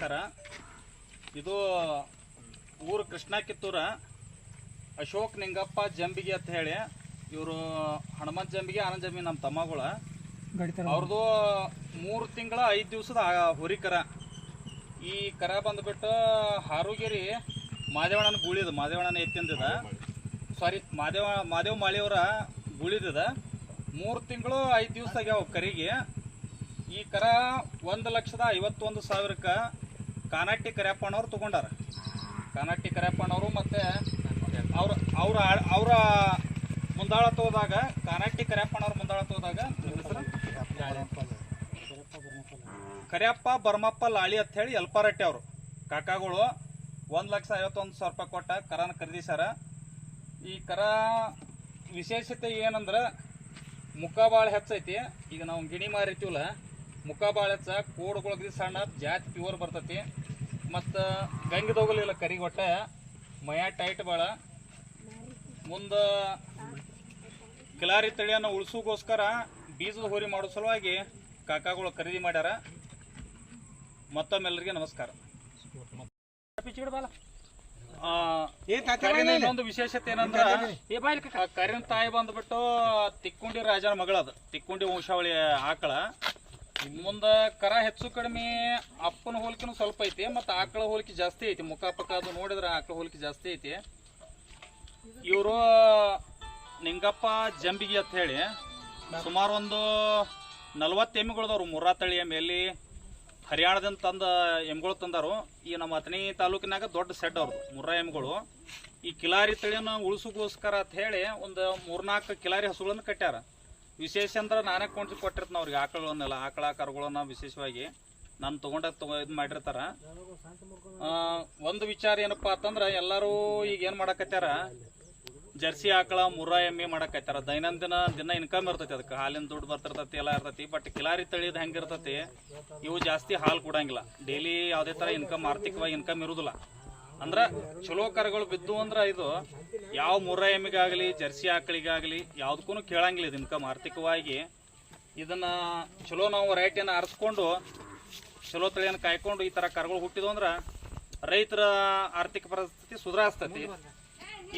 ನಮಸ್ಕಾರ. ಇದು ಊರು ಕೃಷ್ಣ ಕಿತ್ತೂರ ಅಶೋಕ್ ನಿಂಗಪ್ಪ ಜಂಬಿಗೆ ಅಂತ ಹೇಳಿ ಇವರು ಹನುಮಂತ ಜಂಬಿಗೆ ಆನಂದ್ ಜಂಬಿ ನಮ್ಮ ತಮ್ಮಗಳ. ಅವ್ರದ್ದು ಮೂರು ತಿಂಗಳ ಐದು ದಿವಸದ ಹುರಿ ಕರ. ಈ ಕರ ಬಂದ್ಬಿಟ್ಟು ಹಾರುಗಿರಿ ಮಾದೇವಣ್ಣನ ಗುಳಿದು ಮಾದೇವಣ್ಣನ ಎತ್ತಿಂದಿದ. ಸಾರಿ ಮಾದೇವ ಮಾದೇವ್ ಮಾಳಿಯವರ ಗುಳಿದಿದ. ಮೂರು ತಿಂಗಳು ಐದು ದಿವಸ ಆಗ್ಯಾವ ಕರಿಗೆ. ಈ ಕರ ಒಂದು ಲಕ್ಷದ ಐವತ್ತೊಂದು ಸಾವಿರಕ್ಕೆ ಕಾನಾಟಿ ಕರ್ಯಪ್ಪನವ್ರು ತಗೊಂಡಾರ. ಕಾನಾಟಿ ಕರ್ಯಪ್ಪನವರು ಮತ್ತೆ ಅವ್ರ ಅವ್ರ ಅವರ ಮುಂದಾಳತ್ವದಾಗ ಕಾನಾಟಿ ಕರ್ಯಪ್ಪನವ್ರ ಮುಂದಾಳತ್ವ ಹೋದಾಗ ನಿಮ್ ಕರಿಯಪ್ಪ ಬರ್ಮಪ್ಪ ಲಾಳಿ ಅಂತ ಹೇಳಿ ಎಲ್ಪಾರಟ್ಟಿ ಅವರು. ಕಾಕಾಗಳು ಒಂದು ಲಕ್ಷ ಐವತ್ತೊಂದು ಸಾವಿರ ರೂಪಾಯಿ ಕೊಟ್ಟ ಕರನ ಖರೀದಿಸ್ಯಾರ. ಈ ಕರ ವಿಶೇಷತೆ ಏನಂದ್ರೆ ಮುಖ ಭಾಳ ಹೆಚ್ಚೈತಿ. ಈಗ ನಾವು ಗಿಣಿ ಮಾರಿರ್ತೀವಲ್ಲ ಮುಖ ಭಾಳ ಹೆಚ್ಚ ಸಣ್ಣ ಜಾತಿ ಪ್ಯೂರ್ ಬರ್ತತಿ. ಮತ್ತು ಗಂಗಿದೋಗಲಿಲ್ಲ ಕರಿಗೊಟ್ಟೆ ಮಯ ಟೈಟ್ ಭಾಳ ಮುಂದೆ ಕಿಲಾರಿ ತಳಿಯನ್ನು ಉಳಿಸೋಗೋಸ್ಕರ ಬೀಜದ ಹೋರಿ ಮಾಡೋ ಸಲುವಾಗಿ ಕಾಕಾಗಳು ಖರೀದಿ ಮಾಡ್ಯಾರ. ಮತ್ತೊಮ್ಮೆಲ್ಲರಿಗೆ ನಮಸ್ಕಾರ. ಇನ್ನೊಂದು ವಿಶೇಷತೆ ಏನಂದ್ರೆ ಕರಿನ ತಾಯಿ ಬಂದ್ಬಿಟ್ಟು ತಿಕ್ಕೊಂಡಿ ರಾಜನ ಮಗಳದು. ತಿಕ್ಕೊಂಡಿ ವಂಶಾವಳಿ ಆಕಳ ಮುಂದ ಕರ ಹೆಚ್ಚು ಕಡಿಮೆ ಅಪ್ಪನ ಹೋಲಿಕೆನೂ ಸ್ವಲ್ಪ ಐತಿ, ಮತ್ತು ಆಕಳ ಹೋಲಿಕೆ ಜಾಸ್ತಿ ಐತಿ. ಮುಖ ಪಕ್ಕ ಅದು ನೋಡಿದ್ರೆ ಆಕಳ ಹೋಲಿಕೆ ಜಾಸ್ತಿ ಐತಿ. ಇವರು ನಿಂಗಪ್ಪ ಜಂಬಿಗಿ ಅಂತ ಹೇಳಿ, ಸುಮಾರು ಒಂದು ನಲ್ವತ್ತು ಎಮ್ಮಿಗಳದವ್ರು ಮುರ್ರಾ ತಳಿ ಎಮ್ಮೆ. ಹರಿಯಾಣದಿಂದ ತಂದ ಎಮ್ಗಳು ತಂದರು. ಈ ನಮ್ಮ ಅಥಣಿ ತಾಲೂಕಿನಾಗ ದೊಡ್ಡ ಸೆಡ್ ಅವ್ರದ್ದು ಮುರ್ರಾ ಎಮ್ಗಳು. ಈ ಕಿಲಾರಿ ತಳಿಯನ್ನು ಉಳಿಸೋಕೋಸ್ಕರ ಅಂತ ಹೇಳಿ ಒಂದು ಮೂರ್ನಾಲ್ಕು ಕಿಲಾರಿ ಹಸುಗಳನ್ನು ಕಟ್ಟ್ಯಾರ ವಿಶೇಷ ಅಂದ್ರೆ ನಾನೇ ಕೊಂಡು ಕೊಟ್ಟಿರ್ತೀನಿ ಅವ್ರಿಗೆ ಆಕಳನ್ನೆಲ್ಲ ಆಕಳ, ಕರುಗಳನ್ನ ವಿಶೇಷವಾಗಿ. ನಾನು ತಗೊಂಡೆ ತಗೊ ಇದು ಮಾಡಿರ್ತಾರ. ಒಂದು ವಿಚಾರ ಏನಪ್ಪ ಅಂತಂದ್ರೆ ಎಲ್ಲರೂ ಈಗ ಏನು ಮಾಡಕತ್ಯಾರ? ಜರ್ಸಿ ಆಕಳ ಮುರ್ರಾ ಎಮ್ಮೆ ಮಾಡಕತ್ತಾರ ದೈನಂದಿನ ದಿನ ಇನ್ಕಮ್ ಇರ್ತೈತಿ ಅದಕ್ಕೆ. ಹಾಲಿನ ದುಡ್ಡು ಬರ್ತಿರ್ತೈತಿ, ಎಲ್ಲ ಇರ್ತೈತಿ. ಬಟ್ ಕಿಲಾರಿ ತಳಿದ್ ಹೆಂಗಿರ್ತೈತಿ? ಇವು ಜಾಸ್ತಿ ಹಾಲು ಕೊಡಂಗಿಲ್ಲ. ಡೈಲಿ ಯಾವುದೇ ಥರ ಇನ್ಕಮ್ ಆರ್ಥಿಕವಾಗಿ ಇನ್ಕಮ್ ಇರುದಿಲ್ಲ. ಅಂದ್ರೆ ಚಲೋ ಕರಗಳು ಬಿದ್ದು ಅಂದ್ರೆ ಇದು ಯಾವ ಮುರ್ರಾ ಎಮ್ಮಿಗಾಗಲಿ ಜರ್ಸಿ ಆಕಳಿಗಾಗಲಿ ಯಾವುದಕ್ಕೂ ಕೇಳಂಗಿಲ್ಲ ಇನ್ಕಮ್ ಆರ್ಥಿಕವಾಗಿ ಇದನ್ನ ಚಲೋ ನಾವು ವೆರೈಟಿಯನ್ನು ಆರಿಸ್ಕೊಂಡು, ಚಲೋ ತಳಿಯನ್ನ ಕಾಯ್ಕೊಂಡು ಈ ಥರ ಕರಗಳು ಹುಟ್ಟಿದ್ವು ಅಂದ್ರೆ ರೈತರ ಆರ್ಥಿಕ ಪರಿಸ್ಥಿತಿ ಸುಧಾರಿಸ್ತೈತಿ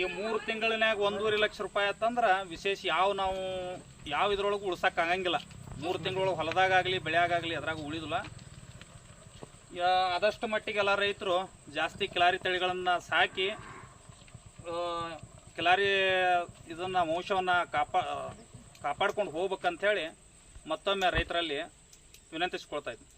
ಈ ಮೂರು ತಿಂಗಳಿನ್ಯಾಗ ಒಂದೂವರೆ ಲಕ್ಷ ರೂಪಾಯಿ ಆತಂದ್ರೆ ವಿಶೇಷ ಯಾವ ನಾವು ಯಾವ ಇದ್ರೊಳಗೆ ಉಳ್ಸಕ್ ಆಗಂಗಿಲ್ಲ. ಮೂರು ತಿಂಗಳೊಳಗೆ ಹೊಲದಾಗಲಿ ಬೆಳೆಯಾಗಲಿ ಅದ್ರಾಗ ಉಳಿದಿಲ್ಲ. ಆದಷ್ಟು ಮಟ್ಟಿಗೆ ಎಲ್ಲ ರೈತರು ಜಾಸ್ತಿ ಕಿಲಾರಿ ತಳಿಗಳನ್ನು ಸಾಕಿ ಕಿಲಾರಿ ಇದನ್ನ ವಂಶವನ್ನು ಕಾಪಾ ಕಾಪಾಡ್ಕೊಂಡು ಹೋಗ್ಬೇಕಂತೇಳಿ ಮತ್ತೊಮ್ಮೆ ರೈತರಲ್ಲಿ ವಿನಂತಿಸ್ಕೊಳ್ತಾ ಇದ್ದೀನಿ